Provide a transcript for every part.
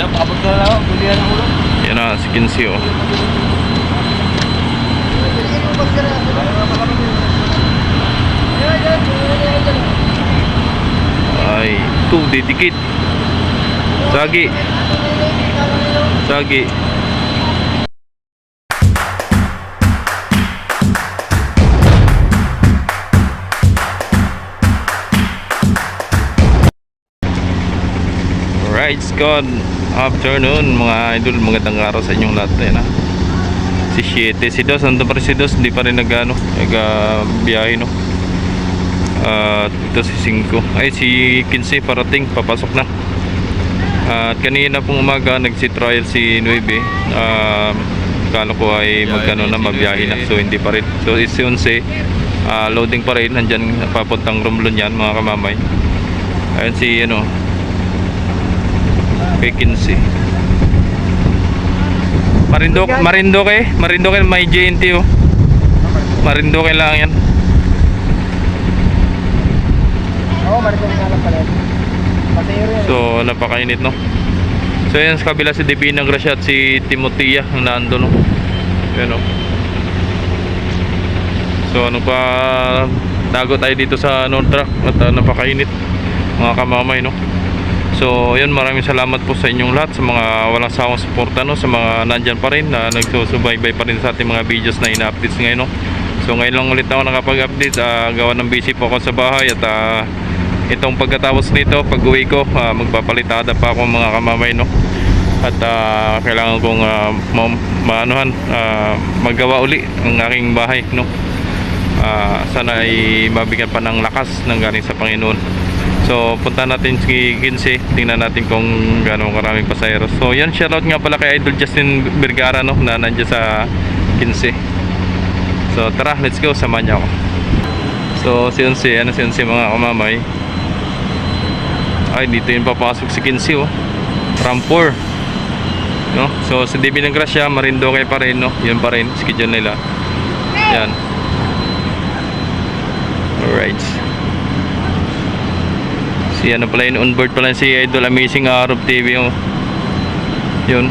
Kaya paabot na lang ako, bilihan ng ulo. Yan na, si Kinsey oh. Ay, ito, didikit. Sagi. Sagi. Alright, good afternoon mga idol, magandang araw sa inyong lahat yan ha. Si 7, si Dos, nandun pa rin si Dos, hindi pa rin nag ano, nag ah, biyahe no. At ito si 5, ay si 15 parating, papasok na. At kanina pong umaga nagsi-trial si 9. Um, kala ko ay magkano na mabiyahe na so hindi pa rin. So is 11 ah, loading pa rin nandiyan papuntang Romblon yan mga kamamay. Ayun si ano kay 15. Marindoke, Marindoke, Marindoke may JNT oh. Marindoke lang yan. Oo, lang pala. Yan. So, napakainit, no? So, yan sa kabila si Divina Gracia at si Timotea ang nando, no? Yan, no? So, ano pa tago tayo dito sa North Track at uh, napakainit mga kamamay, no? So, yun, maraming salamat po sa inyong lahat sa mga walang sawang suporta, no? Sa mga nandyan pa rin na nagsusubaybay pa rin sa ating mga videos na ina-updates ngayon, no? So, ngayon lang ulit ako nakapag-update. ah, gawa ng busy po ako sa bahay at ah, itong pagkatapos nito pag uwi ko ah, magpapalitada pa ako mga kamamay no at ah, kailangan kong uh, ma- maanuhan ah, magawa uli ang aking bahay no Ah, sana ay mabigyan pa ng lakas ng galing sa Panginoon so punta natin si Ginse tingnan natin kung gaano karaming pasahero. So yan shoutout nga pala kay Idol Justin Vergara no na nandiyan sa Ginse so tara let's go. Samahan niya ako. So si Unsi ano si Unsi mga kamamay? Ay dito yung papasok si Kinsey oh. Rampur. No? So sa DB ng Gracia Marindoke pa rin no? Yun pa rin schedule nila. Yan. Alright si ano pala yun onboard pala si Idol Amazing Arab TV oh. yun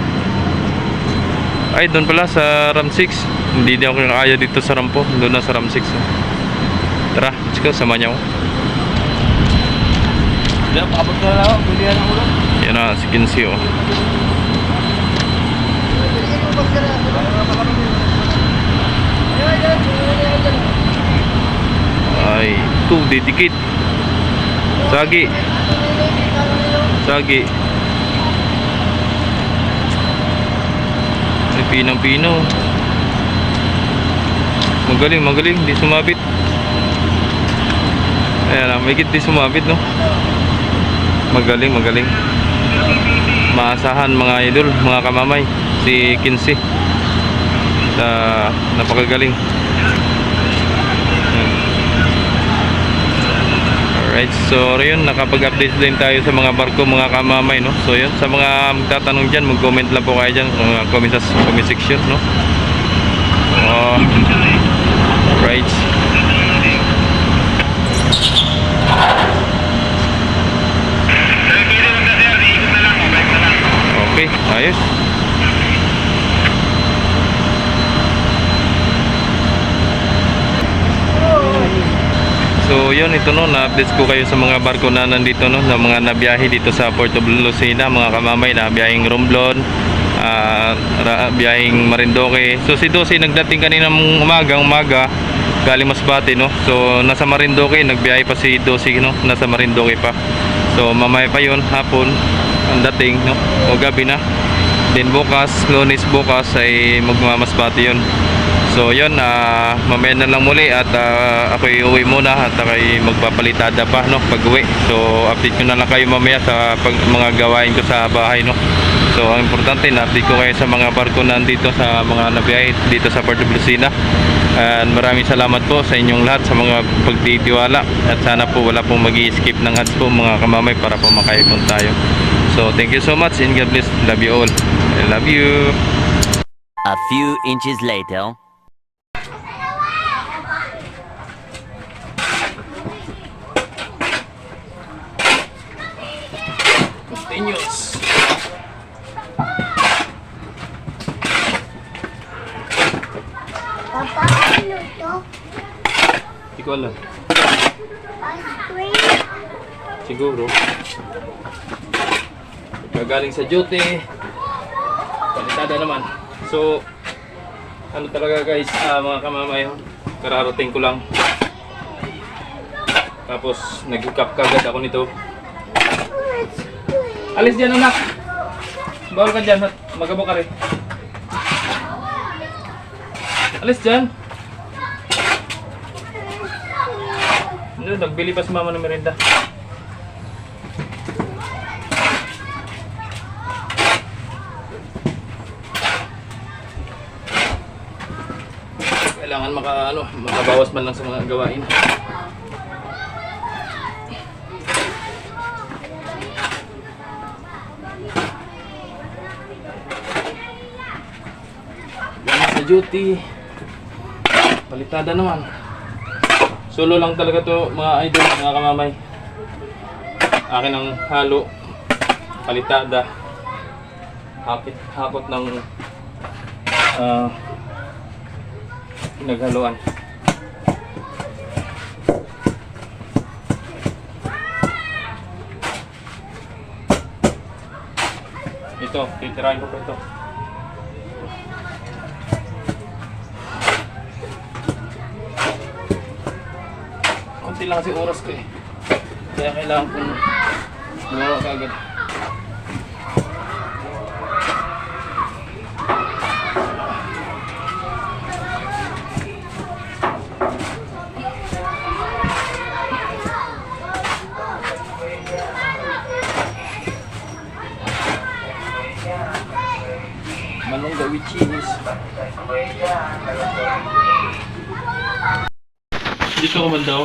ay doon pala sa RAM 6 hindi din ako kaya dito sa RAM po doon na sa RAM 6 oh. tara let's go sama niya ako paabot na lang ako, bilihan ng ulo. yan na si Kinsey oh. ay ito didikit sagi. Sagi. Ay pinang pino magaling magaling. Di sumabit. Ayan ah, may di sumabit no? Magaling magaling. Maasahan mga idol mga kamamay. Si Kinsey. Sa napakagaling Alright, so yun, nakapag-update din tayo sa mga barko, mga kamamay, no? So yun, sa mga magtatanong dyan, mag-comment lang po kayo dyan, mga comment sa comment section, no? Oh, right. Okay, ayos. So yun ito no, na-updates ko kayo sa mga barko na nandito no, na mga nabiyahe dito sa Port of Lucena, mga kamamay na biyaheng Romblon, ra- biyaheng Marindoque. So si Dosi nagdating kanina umaga, umaga galing Masbate no. So nasa Marindoque, nagbiyahe pa si Dosi no, nasa Marindoque pa. So mamaya pa yun, hapon ang dating no, o gabi na. Then bukas, lunes bukas ay magmamasbate yun. So yun, ah, mamaya na lang muli at uh, ako uwi muna at ako'y magpapalitada pa no, pag uwi. So update ko na lang kayo mamaya sa pag, mga gawain ko sa bahay no. So ang importante na update ko kayo sa mga barko nandito sa mga nabiyahe dito sa Port of Lucena. And maraming salamat po sa inyong lahat sa mga pagtitiwala at sana po wala pong mag skip ng ads po mga kamamay para po makaipon tayo. So thank you so much and God bless. Love you all. I love you. A few inches later. Inyos. Papa, ano to? Hindi ko alam. Ice cream? Siguro. Gagaling sa duty. Palitada naman. So, ano talaga guys, uh, mga kamamayo, oh. kararating ko lang. Tapos, nag-hook kagad ako nito. Alis dyan anak! Bawal ka dyan, magabo ka rin. Alis dyan! Ano, nagbili pa si mama ng merenda. Kailangan maka, ano, makabawas man lang sa mga gawain. Duty. Balitada naman. Solo lang talaga to mga idol, mga kamamay. Akin ang halo. Palitada. Hapit, hapot ng ah naghaluan. Ito, titirahin ko pa ito. Kunti lang kasi oras ko eh. Kaya kailangan kong gumawa kaagad. Malungga with cheese. Dito ko man daw.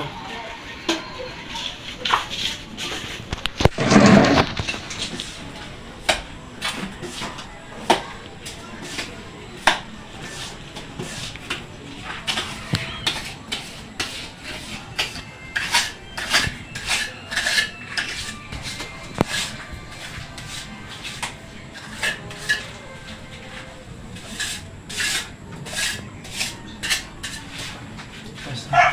수고하셨습니다.